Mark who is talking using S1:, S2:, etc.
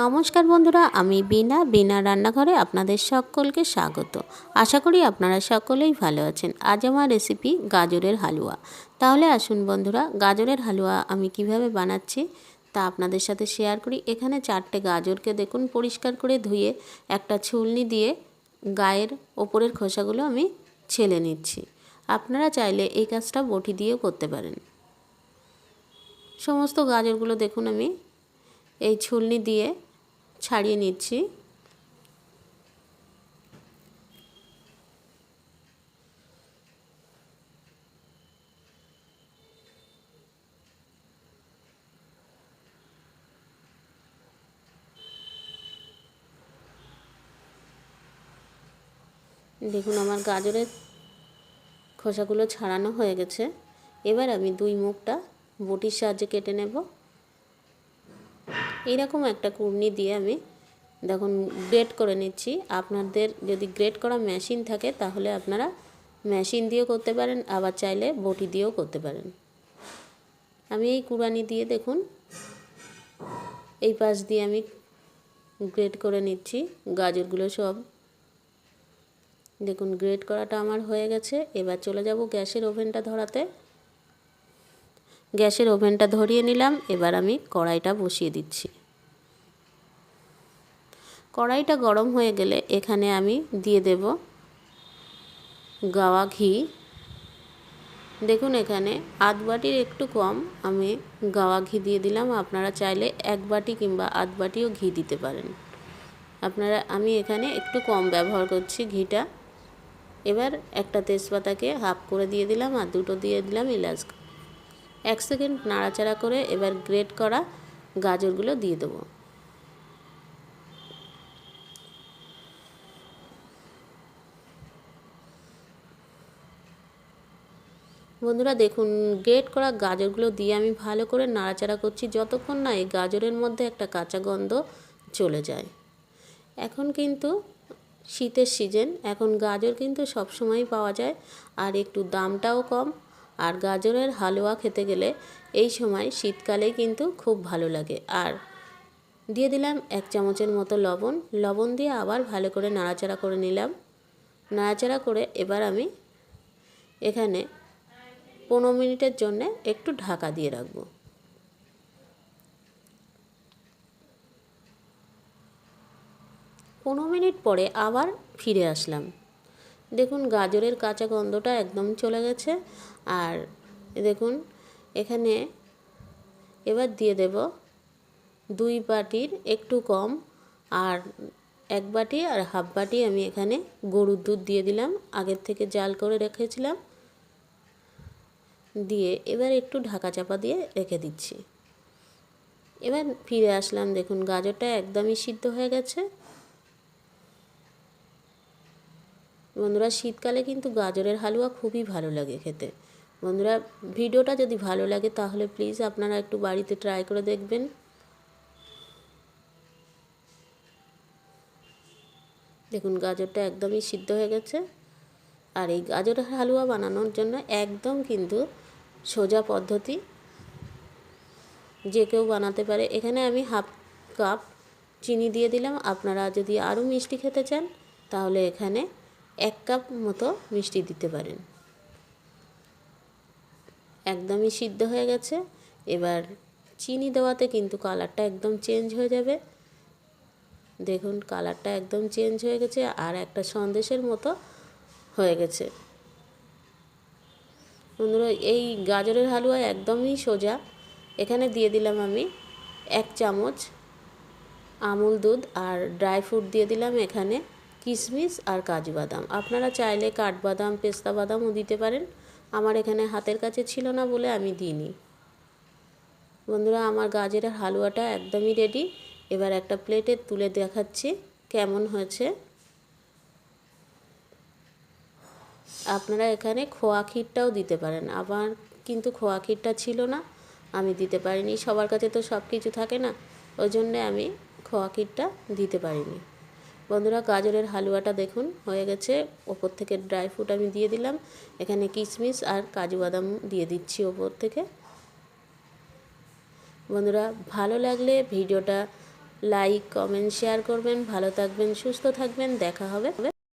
S1: নমস্কার বন্ধুরা, আমি বিনা বিনা রান্নাঘরে আপনাদের সকলকে স্বাগত। আশা করি আপনারা সকলেই ভালো আছেন। আজ আমার রেসিপি গাজরের হালুয়া। তাহলে আসুন বন্ধুরা, গাজরের হালুয়া আমি কীভাবে বানাচ্ছি তা আপনাদের সাথে শেয়ার করি। এখানে চারটে গাজরকে দেখুন, পরিষ্কার করে ধুয়ে একটা ছুলনি দিয়ে গায়ের ওপরের খোসাগুলো আমি ছেলে নিচ্ছি। আপনারা চাইলে এই কাজটা বটি দিয়েও করতে পারেন। সমস্ত গাজরগুলো দেখুন আমি এই ছুলনি দিয়ে ছাড়িয়ে নিচ্ছি। দেখুন, আমার গাজরের খোসাগুলো ছাড়ানো হয়ে গেছে। এবার আমি দুই মুখটা বটির সাহায্যে কেটে নেব। এইরকম একটা কুর্নি দিয়ে আমি দেখুন গ্রেট করে নিচ্ছি। আপনাদের যদি গ্রেট করা মেশিন থাকে তাহলে আপনারা মেশিন দিয়েও করতে পারেন, আবার চাইলে বটি দিয়েও করতে পারেন। আমি এই কুড়ানি দিয়ে দেখুন, এই পাশ দিয়ে আমি গ্রেট করে নিচ্ছি, গাজরগুলো সব। দেখুন গ্রেট করাটা আমার হয়ে গেছে, এবার চলে যাব গ্যাসের ওভেনটা ধরাতে। গ্যাসের ওভেনটা ধরিয়ে নিলাম, এবার আমি কড়াইটা বসিয়ে দিচ্ছি। কড়াইটা গরম হয়ে গেলে এখানে আমি দিয়ে দেব গাওয়া ঘি। দেখুন এখানে আধ বাটির একটু কম আমি গাওয়া ঘি দিয়ে দিলাম। আপনারা চাইলে এক বাটি কিংবা আধ বাটিও ঘি দিতে পারেন। আপনারা, আমি এখানে একটু কম ব্যবহার করছি ঘিটা। এবার একটা তেজপাতাকে হাফ করে দিয়ে দিলাম আর দুটো দিয়ে দিলাম এলাচ। এক সেকেন্ড নাড়াচাড়া করে এবার গ্রেট করা গাজরগুলো দিয়ে দেবো। বন্ধুরা দেখুন, গ্রেট করা গাজরগুলো দিয়ে আমি ভালো করে নাড়াচাড়া করছি যতক্ষণ না এই গাজরের মধ্যে একটা কাঁচা গন্ধ চলে যায়। এখন কিন্তু শীতের সিজন, এখন গাজর কিন্তু সবসময় পাওয়া যায় আর একটু দামটাও কম। আর গাজরের হালুয়া খেতে গেলে এই সময় শীতকালেই কিন্তু খুব ভালো লাগে। আর দিয়ে দিলাম এক চামচের মতো লবণ লবণ দিয়ে আবার ভালো করে নাড়াচাড়া করে নিলাম। নাড়াচাড়া করে এবার আমি এখানে পনেরো মিনিটের জন্যে একটু ঢাকা দিয়ে রাখব। পনেরো মিনিট পরে আবার ফিরে আসলাম। দেখুন গাজরের কাঁচা গন্ধটা একদম চলে গেছে। আর দেখুন এখানে এবার দিয়ে দেব দুই বাটির একটু কম আর এক বাটি আর হাফ বাটি আমি এখানে গরুর দুধ দিয়ে দিলাম। আগের থেকে জাল করে রেখেছিলাম। দিয়ে এবার একটু ঢাকা চাপা দিয়ে রেখে দিচ্ছি। এবার ফিরে আসলাম, দেখুন গাজরটা একদমই সিদ্ধ হয়ে গেছে। বন্ধুরা, শীতকালে কিন্তু গাজরের হালুয়া খুবই ভালো লাগে খেতে। বন্ধুরা, ভিডিওটা যদি ভালো লাগে তাহলে প্লিজ আপনারা একটু বাড়িতে ট্রাই করে দেখবেন। দেখুন গাজরটা একদমই সিদ্ধ হয়ে গেছে। আর এই গাজরের হালুয়া বানানোর জন্য একদম কিন্তু সোজা পদ্ধতি। যে কেউ বানাতে পারে। এখানে আমি হাফ কাপ চিনি দিয়ে দিলাম। আপনারা যদি আরও মিষ্টি খেতে চান, তাহলে এখানে এক কাপ মতো মিষ্টি দিতে পারেন। একদমই সিদ্ধ হয়ে গেছে। এবার চিনি দেওয়াতে কিন্তু কালারটা একদম চেঞ্জ হয়ে যাবে। দেখুন, কালারটা একদম চেঞ্জ হয়ে গেছে আর একটা সন্দেশের মতো হয়ে গেছে। বন্ধুরা, এই গাজরের হালুয়া একদমই সোজা। এখানে দিয়ে দিলাম আমি এক চামচ আমুল দুধ আর ড্রাই ফ্রুট দিয়ে দিলাম এখানে কিশমিশ আর কাজু বাদাম। আপনারা চাইলে কাঠবাদাম, পেস্তা বাদামও দিতে পারেন। আমার এখানে হাতের কাছে ছিল না বলে আমি দিইনি। বন্ধুরা, আমার গাজরের হালুয়াটা একদমই রেডি এবার একটা প্লেটে তুলে দেখাচ্ছি কেমন হয়েছে। আপনারা এখানে খোয়া ক্ষীরটাও দিতে পারেন। আবার কিন্তু খোয়া ক্ষীরটা ছিল না, আমি দিতে পারিনি। সবার কাছে তো সব কিছু থাকে না, ওই জন্যে আমি খোয়া ক্ষীরটা দিতে পারিনি। বন্ধুরা, গাজরের হালুয়াটা দেখুন, হয়ে গেছে। ওপর থেকে ড্রাই ফ্রুট আমি দিয়ে দিলাম। এখানে কিশমিশ আর কাজু বাদাম দিয়ে দিচ্ছি ওপর থেকে। বন্ধুরা, ভালো লাগলে ভিডিওটা লাইক, কমেন্ট, শেয়ার করবেন। ভালো থাকবেন, সুস্থ থাকবেন। দেখা হবে।